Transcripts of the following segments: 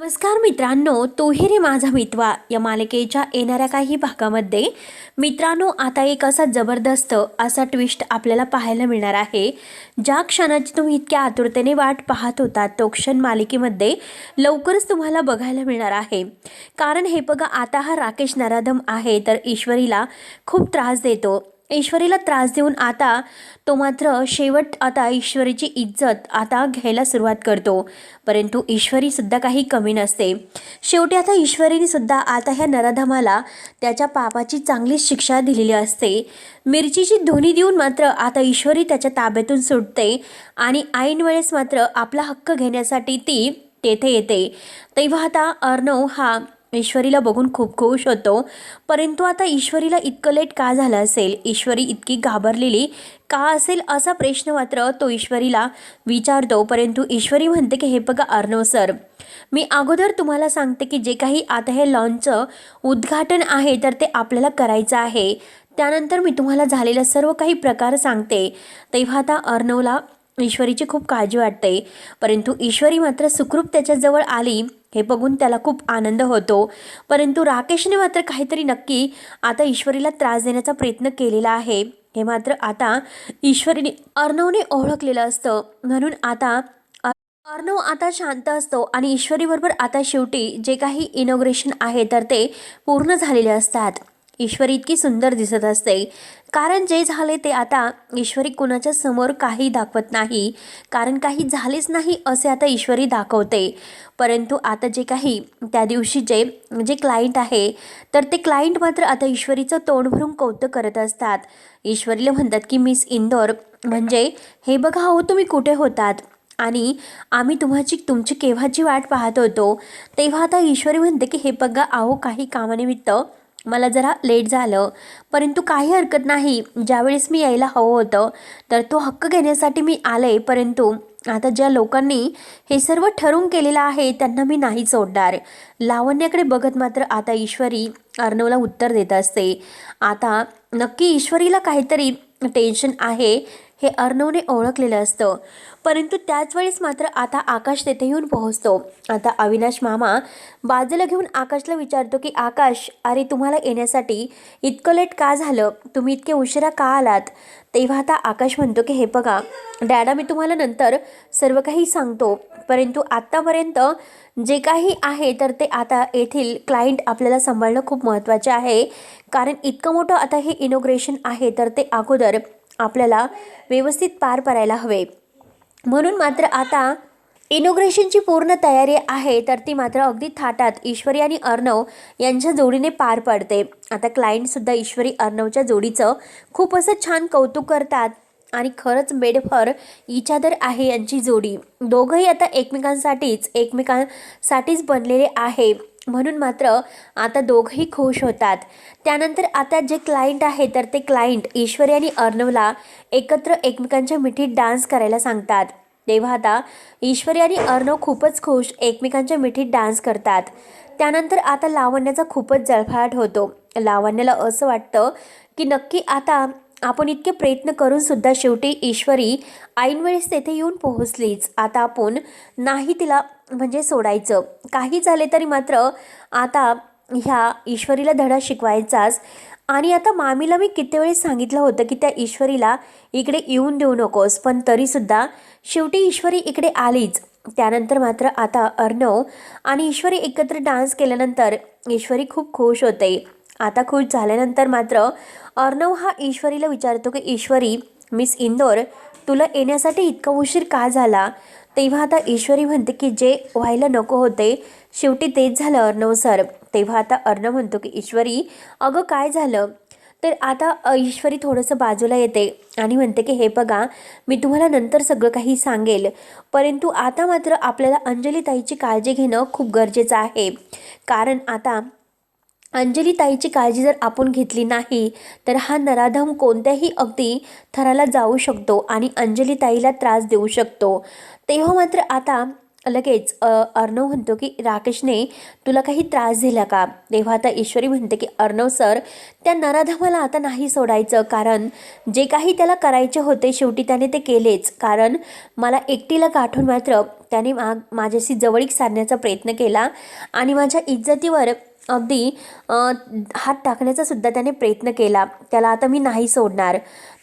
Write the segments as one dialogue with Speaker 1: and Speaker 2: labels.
Speaker 1: नमस्कार मित्रांनो तोही रे माझा मितवा. या मालिकेच्या येणाऱ्या काही भागामध्ये मित्रांनो आता एक असा जबरदस्त असा ट्विस्ट आपल्याला पाहायला मिळणार आहे. ज्या क्षणाची तुम्ही इतक्या आतुरतेने वाट पाहत होता तो क्षण मालिकेमध्ये लवकरच तुम्हाला बघायला मिळणार आहे. कारण हे बघा आता हा राकेश नराधम आहे तर ईश्वरीला खूप त्रास देतो. ईश्वरीला त्रास देऊन आता तो मात्र शेवट आता ईश्वरीची इज्जत आता घ्यायला सुरुवात करतो. परंतु ईश्वरीसुद्धा काही कमी नसते. शेवटी आता ईश्वरीनेसुद्धा आता ह्या नराधमाला त्याच्या पापाची चांगलीच शिक्षा दिलेली असते. मिरचीची धुनी देऊन मात्र आता ईश्वरी त्याच्या ताब्यातून सुटते आणि ऐन वेळेस मात्र आपला हक्क घेण्यासाठी ती तेथे येते. तेव्हा आता अर्णव हा ईश्वरीला बघून खूप खुश होतो. परंतु आता ईश्वरीला इतकं लेट का झालं असेल? ईश्वरी इतकी घाबरलेली का असेल असा प्रश्न मात्र तो ईश्वरीला विचारतो. परंतु ईश्वरी म्हणते की हे बघा अर्णव सर मी अगोदर तुम्हाला सांगते की जे काही आता हे लॉन्चचं उद्घाटन आहे तर ते आपल्याला करायचं आहे. त्यानंतर मी तुम्हाला झालेला सर्व काही प्रकार सांगते. तेव्हा आता अर्णवला ईश्वरीची खूप काळजी वाटते. परंतु ईश्वरी मात्र सुखरूप त्याच्याजवळ आली हे बघून त्याला खूप आनंद होतो. परंतु राकेशने मात्र काहीतरी नक्की आता ईश्वरीला त्रास देण्याचा प्रयत्न केलेला आहे. हे मात्र आता ईश्वरीने अर्णवने ओळखलेलं असतं. म्हणून आता अर्णव आता शांत असतो आणि ईश्वरीबरोबर आता शेवटी जे काही इनॉग्रेशन आहे तर ते पूर्ण झालेले असतात. ईश्वरी इतकी सुंदर दिसत असते. कारण जे झाले ते आता ईश्वरी कुणाच्या समोर काही दाखवत नाही. कारण काही झालेच नाही असे आता ईश्वरी दाखवते. परंतु आता जे काही त्या दिवशी जे जे क्लायंट आहे तर ते क्लायंट मात्र आता ईश्वरीचं तोंड भरून कौतुक करत असतात. ईश्वरीला म्हणतात की मिस इंदोर म्हणजे हे बघा हो तुम्ही कुठे होतात? आणि आम्ही तुम्हाची तुमची केव्हाची वाट पाहत होतो? तेव्हा आता ईश्वरी म्हणते की हे बघा आहो काही कामानिमित्त मला जरा लेट झालं. परंतु काही हरकत नाही. ज्यावेळेस मी यायला हवं होतं तर तो हक्क घेण्यासाठी मी आले. परंतु आता ज्या लोकांनी हे सर्व ठरवून केलेलं आहे त्यांना मी नाही सोडणार. लावण्याकडे बघत मात्र आता ईश्वरी अर्णवला उत्तर देत असते. आता नक्की ईश्वरीला काहीतरी टेन्शन आहे. हे अर्णवने ओळखलेलं असतं. परंतु त्याच वेळेस मात्र आता आकाश तेथे येऊन पोहोचतो. आता अविनाश मामा बाजूला घेऊन आकाशला विचारतो की आकाश अरे तुम्हाला येण्यासाठी इतकं लेट का झालं? तुम्ही इतके उशिरा का आलात? तेव्हा आता आकाश म्हणतो की हे बघा डॅडा मी तुम्हाला नंतर सर्व काही सांगतो. परंतु आत्तापर्यंत जे काही आहे तर ते आता येथील क्लायंट आपल्याला सांभाळणं खूप महत्त्वाचे आहे. कारण इतकं मोठं आता हे इनोग्रेशन आहे तर ते अगोदर आपल्याला व्यवस्थित पार पडायला हवे. म्हणून मात्र आता इनोग्रेशनची पूर्ण तयारी आहे तर ती मात्र अगदी थाटात. ईश्वरी आणि अर्णव यांच्या जोडीने पार पडते. आता क्लायंटसुद्धा ईश्वरी अर्णवच्या जोडीचं खूप असं छान कौतुक करतात. आणि खरंच मेड फॉर आहे यांची जोडी. दोघंही आता एकमेकांसाठीच एकमेकांसाठीच बनलेले आहे. म्हणून मात्र आता दोघंही खुश होतात. त्यानंतर आता जे क्लायंट आहे तर ते क्लायंट ईश्वरी आणि अर्णवला एकत्र एकमेकांच्या मिठीत डान्स करायला सांगतात. तेव्हा आता ईश्वरी आणि अर्णव खूपच खुश एकमेकांच्या मिठीत डान्स करतात. त्यानंतर आता लावण्याचा खूपच जळफळाट होतो. लावण्याला असं वाटतं की नक्की आता आपण इतके प्रयत्न करून सुद्धा शेवटी ईश्वरी ऐनवेळेस तेथे येऊन पोहोचलीच. आता आपण नाही तिला म्हणजे सोडायचं. काही झाले तरी मात्र आता ह्या ईश्वरीला धडा शिकवायचाच. आणि आता मामीला मी किती वेळेस सांगितलं होतं की त्या ईश्वरीला इकडे येऊन देऊ नकोस. पण तरीसुद्धा शेवटी ईश्वरी इकडे आलीच. त्यानंतर मात्र आता अर्णव आणि ईश्वरी एकत्र डान्स केल्यानंतर ईश्वरी खूप खुश होते. आता खुश झाल्यानंतर मात्र अर्णव हा ईश्वरीला विचारतो की ईश्वरी मिस इंदोर तुला येण्यासाठी इतका उशीर का झाला? तेव्हा आता ईश्वरी म्हणते की जे व्हायला नको होते शेवटी तेच झालं अर्णव सर. तेव्हा आता अर्णव म्हणतो की ईश्वरी अगं काय झालं? तर आता ईश्वरी थोडंसं बाजूला येते आणि म्हणते की हे बघा मी तुम्हाला नंतर सगळं काही सांगेल परंतु आता मात्र आपल्याला अंजली ताईची काळजी घेणं खूप गरजेचं आहे. कारण आता अंजली ताईची काळजी जर आपण घेतली नाही तर हा नराधम कोणत्याही अगदी थराला जाऊ शकतो आणि अंजली ताईला त्रास देऊ शकतो. तेव्हा मात्र आता लगेच अर्णव म्हणतो की राकेशने तुला काही त्रास दिला का? तेव्हा आता ईश्वरी म्हणते की अर्णव सर त्या नराधमाला आता नाही सोडायचं कारण जे काही त्याला करायचे होते शेवटी त्याने ते केलेच. कारण मला एकटीला गाठून मात्र त्याने मा माझ्याशी जवळीक साधण्याचा प्रयत्न केला आणि माझ्या इज्जतीवर अगदी हात टाकण्याचा सुद्धा त्याने प्रयत्न केला. त्याला आता मी नाही सोडणार.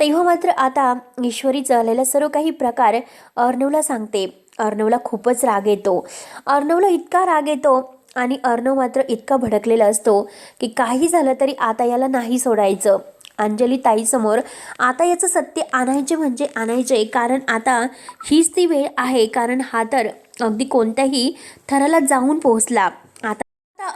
Speaker 1: तेव्हा मात्र आता ईश्वरी झालेला सर्व काही प्रकार अर्णवला सांगते. अर्णवला खूपच राग येतो. अर्णवला इतका राग येतो आणि अर्णव मात्र इतका भडकलेला असतो की काही झालं तरी आता याला नाही सोडायचं. अंजली ताईसमोर आता याचं सत्य आणायचे म्हणजे आणायचे कारण आता हीच ती वेळ आहे. कारण हा तर अगदी कोणत्याही थराला जाऊन पोहोचला.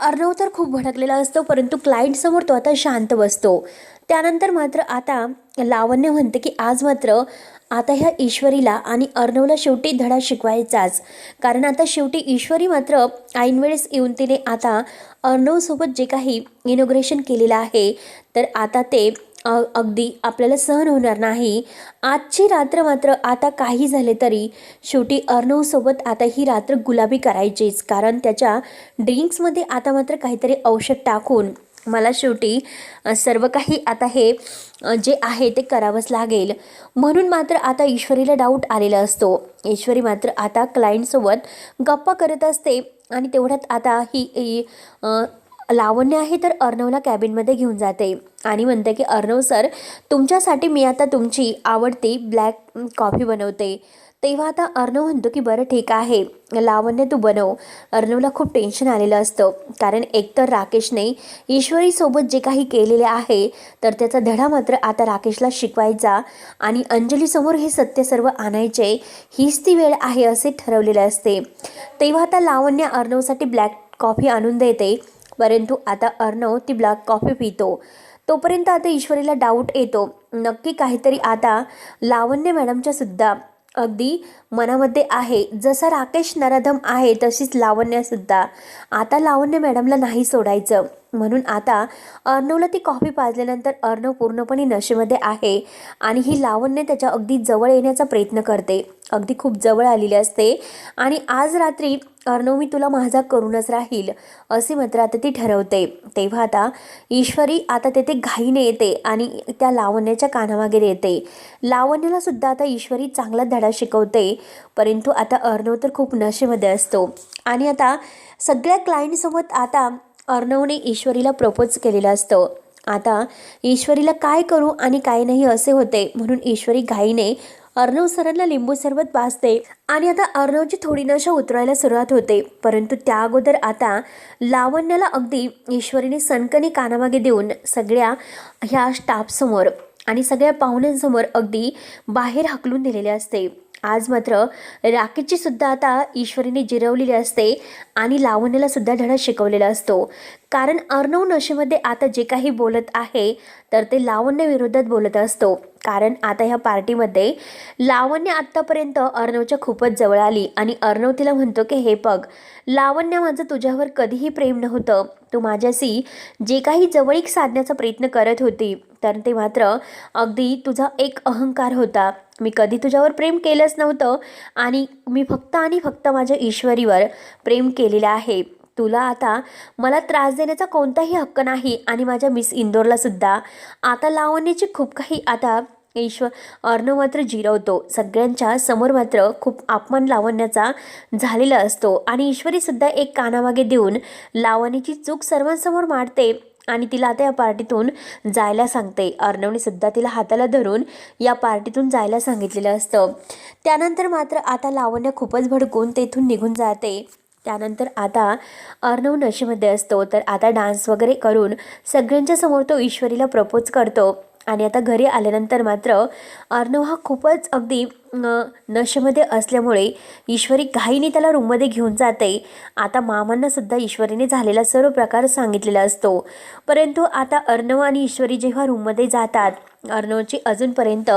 Speaker 1: अर्णव तर खूप भडकलेला असतो परंतु क्लायंटसमोर तो आता शांत बसतो. त्यानंतर मात्र आता लावण्य म्हणते की आज मात्र आता ह्या ईश्वरीला आणि अर्णवला शेवटी धडा शिकवायचाच. कारण आता शेवटी ईश्वरी मात्र ऐनवेळेस येऊन तिने आता अर्णवसोबत जे काही इनोग्रेशन केलेलं आहे तर आता ते अगदी आपल्याला सहन होणार नाही. आजची रात्र मात्र आता काही झाले तरी शेवटी अर्णवसोबत आता ही रात्र गुलाबी करायचीच. कारण त्याच्या ड्रिंक्समध्ये आता मात्र काहीतरी औषध टाकून मला शेवटी सर्व काही आता हे जे आहे ते करावंच लागेल. म्हणून मात्र आता ईश्वरीला डाऊट आलेला असतो. ईश्वरी मात्र आता क्लायंटसोबत गप्पा करत असते आणि तेवढ्यात आता ही ही, आ, लावण्य आहे तर अर्णवला कॅबिनमध्ये घेऊन जाते. आणि म्हणते की अर्णव सर तुमच्यासाठी मी आता तुमची आवडती ब्लॅक कॉफी बनवते. तेव्हा आता अर्णव म्हणतो की बरं ठीक आहे. लावण्य तू बनव. अर्णवला खूप टेन्शन आलेलं असतं. कारण एकतर राकेशने ईश्वरीसोबत जे काही केलेले आहे तर त्याचा धडा मात्र आता राकेशला शिकवायचा. आणि अंजलीसमोर हे सत्य सर्व आणायचे हीच ती वेळ आहे असे ठरवलेले असते. तेव्हा आता लावण्य अर्णवसाठी ब्लॅक कॉफी आणून देते. परंतु आता अर्णव ती ब्लॅक कॉफी पितो. तोपर्यंत आता ईश्वरीला डाऊट येतो. नक्की काहीतरी आता लावण्य मॅडमच्यासुद्धा अगदी मनामध्ये आहे. जसा राकेश नराधम आहे तशीच लावण्यसुद्धा आता लावण्य मॅडमला नाही सोडायचं. म्हणून आता अर्णवला ती कॉफी पाजल्यानंतर अर्णव पूर्णपणे नशेमध्ये आहे आणि ही लावण्य त्याच्या अगदी जवळ येण्याचा प्रयत्न करते. अगदी खूप जवळ आलेली असते. आणि आज रात्री अर्णव मी तुला माझा करूनच राहील असे मात्र आता ती ठरवते. तेव्हा आता ईश्वरी आता तेथे घाईने येते आणि त्या लावण्याच्या कानामागे येते. लावण्याला सुद्धा आता ईश्वरी चांगला धडा शिकवते परंतु आता अर्णव तर खूप नशेमध्ये असतो. आणि आता सगळ्या क्लायंटसोबत आता अर्णवने ईश्वरीला प्रपोज केलेलं असतं. आता ईश्वरीला काय करू आणि काय नाही असे होते म्हणून ईश्वरी घाईने अर्णव सरांना लिंबू सरबत पाजते आणि आता अर्णवची थोडी नशा उतरायला सुरुवात होते. परंतु त्या अगोदर आता लावण्याला अगदी ईश्वरीने सणकणी कानामागे देऊन सगळ्या ह्या स्टाफसमोर आणि सगळ्या पाहुण्यांसमोर अगदी बाहेर हकलून दिलेले असते. आज मात्र राकेशची सुद्धा आता ईश्वरीने जिरवलेली असते आणि लावण्याला सुद्धा धडा शिकवलेला असतो. कारण अर्णव नशेमध्ये आता जे काही बोलत आहे तर ते लावण्यविरोधात बोलत असतो. कारण आता ह्या पार्टीमध्ये लावण्य आत्तापर्यंत अर्णवच्या खूपच जवळ आली. आणि अर्णव तिला म्हणतो की हे बघ लावण्य माझं तुझ्यावर कधीही प्रेम नव्हतं. तू माझ्याशी जे काही जवळीक साधण्याचा प्रयत्न करत होती तर ते मात्र अगदी तुझा एक अहंकार होता. मी कधी तुझ्यावर प्रेम केलंच नव्हतं आणि मी फक्त आणि फक्त माझ्या ईश्वरीवर प्रेम केलेलं आहे. तुला आता मला त्रास देण्याचा कोणताही हक्क नाही आणि माझ्या मिस इंदोरला सुद्धा. आता लावण्याची खूप काही आता ईश्वर अर्णव मात्र जिरवतो. सगळ्यांच्या समोर मात्र खूप अपमान लावण्याचा झालेला असतो. आणि ईश्वरी सुद्धा एक कानामागे देऊन लावणीची चूक सर्वांसमोर मांडते आणि तिला आता या पार्टीतून जायला सांगते. अर्णवने सुद्धा तिला हाताला धरून या पार्टीतून जायला सांगितलेलं असतं. त्यानंतर मात्र आता लावण्य खूपच भडकून तेथून निघून जाते. त्यानंतर आता अर्णव नशेमध्ये असतो. तर आता डान्स वगैरे करून सगळ्यांच्या समोर तो ईश्वरीला प्रपोज करतो. आणि आता घरी आल्यानंतर मात्र अर्णव हा खूपच अगदी नशेमध्ये असल्यामुळे ईश्वरी घाईने त्याला रूममध्ये घेऊन जाते. आता मामांनासुद्धा ईश्वरीने झालेला सर्व प्रकार सांगितलेला असतो. परंतु आता अर्णव आणि ईश्वरी जेव्हा रूममध्ये जातात अर्णवची अजूनपर्यंत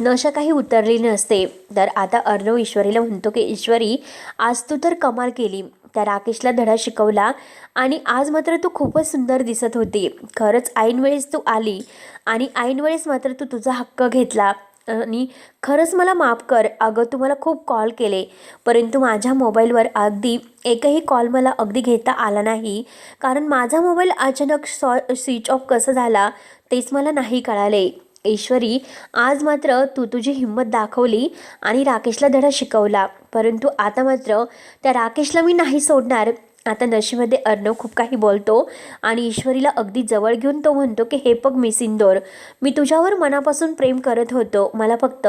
Speaker 1: नशा काही उतरली नसते. तर आता अर्णव ईश्वरीला म्हणतो की ईश्वरी आज तू तर कमाल केली. त्या राकेशला धडा शिकवला आणि आज मात्र तू खूपच सुंदर दिसत होती. खरंच ऐनवेळेस तू आली आणि ऐनवेळेस मात्र तू तुझा हक्क घेतला. आणि खरंच मला माफ कर. अगं तुम्हाला खूप कॉल केले. परंतु माझ्या मोबाईलवर अगदी एकही कॉल मला अगदी घेता आला नाही. कारण माझा मोबाईल अचानक सॉ स्विच ऑफ कसं झाला तेच मला नाही कळाले. ईश्वरी आज मात्र तू तुझी हिंमत दाखवली आणि राकेशला धडा शिकवला. परंतु आता मात्र त्या राकेशला मी नाही सोडणार. आता नशीमध्ये अर्णव खूप काही बोलतो आणि ईश्वरीला अगदी जवळ घेऊन तो म्हणतो की हे पग मी सिंदोर मी तुझ्यावर मनापासून प्रेम करत होतो. मला फक्त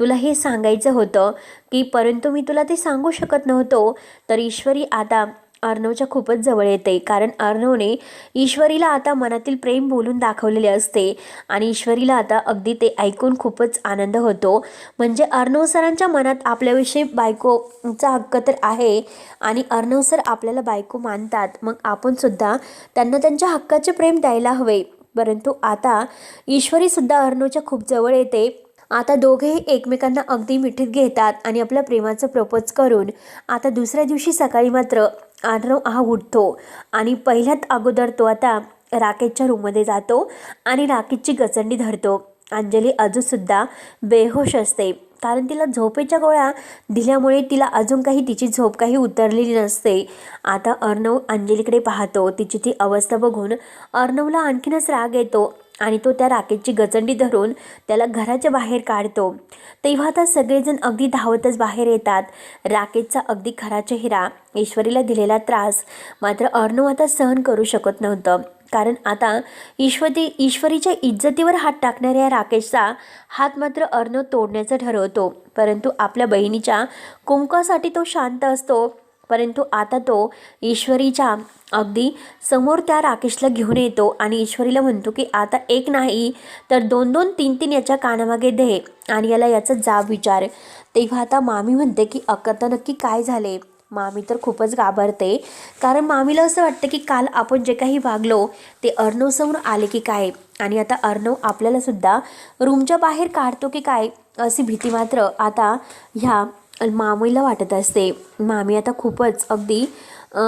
Speaker 1: तुला हे सांगायचं होतं की परंतु मी तुला ते सांगू शकत नव्हतो. तर ईश्वरी आता अर्णवच्या खूपच जवळ येते. कारण अर्णवने ईश्वरीला आता मनातील प्रेम बोलून दाखवलेले असते आणि ईश्वरीला आता अगदी ते ऐकून खूपच आनंद होतो. म्हणजे अर्णव सरांच्या मनात आपल्याविषयी बायकोचा हक्क तर आहे आणि अर्णव सर आपल्याला बायको मानतात. मग आपणसुद्धा त्यांना त्यांच्या हक्काचे प्रेम द्यायला हवे. परंतु आता ईश्वरीसुद्धा अर्णवच्या खूप जवळ येते. आता दोघेही एकमेकांना अगदी मिठीत घेतात आणि आपल्या प्रेमाचं प्रपोज करून आता दुसऱ्या दिवशी सकाळी मात्र आर्णव हा उठतो. आणि पहिल्यात अगोदर तो आता राकेशच्या रूममध्ये जातो आणि राकेशची गचंडी धरतो. अंजली अजूनसुद्धा बेहोश असते. कारण तिला झोपेच्या गोळ्या दिल्यामुळे तिला अजून काही तिची झोप काही उतरलेली नसते. आता अर्णव अंजलीकडे पाहतो. तिची ती अवस्था बघून अर्णवला आणखीनच राग येतो. आणि तो त्या राकेशची गचंडी धरून त्याला घराच्या बाहेर काढतो. तेव्हा आता सगळेजण अगदी धावतच बाहेर येतात. राकेशचा अगदी खरा चेहरा ईश्वरीला दिलेला त्रास मात्र अर्णव आता सहन करू शकत नव्हतं. कारण आता ईश्वरी ईश्वरीच्या इज्जतीवर हात टाकणाऱ्या राकेशचा हात मात्र अर्णव तोडण्याचं ठरवतो. परंतु आपल्या बहिणीच्या कुंकासाठी तो शांत असतो. परंतु आता तो ईश्वरीच्या अगदी समोर त्या राकेशला घेऊन येतो आणि ईश्वरीला म्हणतो की आता एक नाही तर दोन दोन तीन तीन याच्या कानामागे दे आणि याला याचा जाब विचार. तेव्हा आता मामी म्हणते की आता नक्की काय झाले? मामी तर खूपच घाबरते. कारण मामीला असं वाटतं की काल आपण जे काही वागलो ते अर्णवसमोर आले की काय? आणि आता अर्णव आपल्यालासुद्धा रूमच्या बाहेर काढतो की काय? अशी भीती मात्र आता ह्या मामीला वाटत असते. मामी आता खूपच अगदी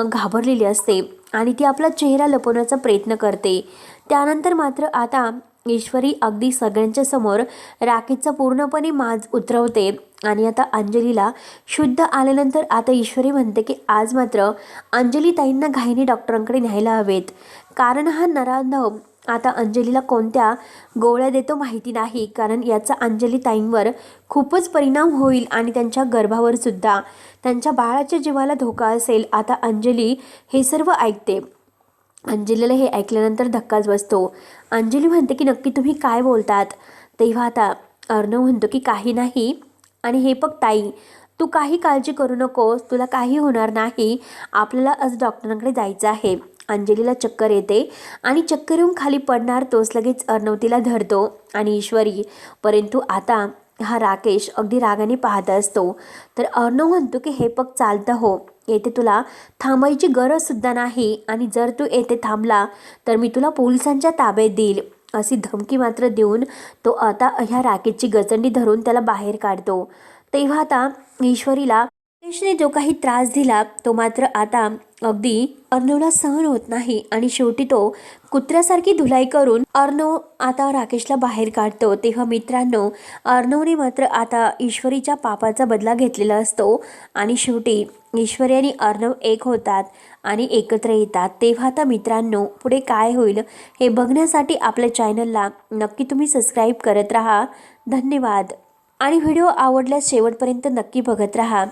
Speaker 1: घाबरलेली असते आणि ती आपला चेहरा लपवण्याचा प्रयत्न करते. त्यानंतर मात्र आता ईश्वरी अगदी सगळ्यांच्या समोर राकेशचा पूर्णपणे माज उतरवते आणि आता अंजलीला शुद्ध आल्यानंतर आता ईश्वरी म्हणते की आज मात्र अंजली ताईंना घाईने डॉक्टरांकडे न्यायला हवेत. कारण हा नराधम आता अंजलीला कोणत्या गोळ्या देतो माहिती नाही कारण याचा अंजली ताईंवर खूपच परिणाम होईल आणि त्यांच्या गर्भावर सुद्धा. त्यांच्या बाळाच्या जीवाला धोका असेल आता अंजली हे सर्व ऐकते. अंजलीला हे ऐकल्यानंतर धक्काच बसतो. अंजली म्हणते की नक्की तुम्ही काय बोलतात? तेव्हा आता अर्णव म्हणतो की काही नाही. आणि हे बघ ताई तू काही काळजी करू नकोस तुला काही होणार नाही. आपल्याला आज डॉक्टरांकडे जायचं आहे. अंजलीला चक्कर येते आणि चक्कर येऊन खाली पडणार तोच लगेच अर्णव तिला धरतो. आणि ईश्वरी परंतु आता हा राकेश अगदी रागाने पाहत असतो. तर अर्णव म्हणतो की हे पग चालतं हो. येथे तुला थांबायची गरजसुद्धा नाही. आणि जर तू येथे थांबला तर मी तुला पोलिसांच्या ताब्यात देईल. अशी धमकी मात्र देऊन तो आता ह्या राकेशची गचंडी धरून त्याला बाहेर काढतो. तेव्हा आता ईश्वरीला महेशने जो काही त्रास दिला तो मात्र आता अगदी अर्णवला सहन होत नाही आणि शेवटी तो कुत्र्यासारखी धुलाई करून अर्णव आता राकेशला बाहेर काढतो. तेव्हा मित्रांनो अर्णवने मात्र आता ईश्वरीच्या पापाचा बदला घेतलेला असतो आणि शेवटी ईश्वरी आणि अर्णव एक होतात आणि एकत्र येतात. तेव्हा आता मित्रांनो पुढे काय होईल हे बघण्यासाठी आपल्या चॅनलला नक्की तुम्ही सबस्क्राईब करत राहा. धन्यवाद. आणि व्हिडिओ आवडल्यास शेवटपर्यंत नक्की बघत राहा.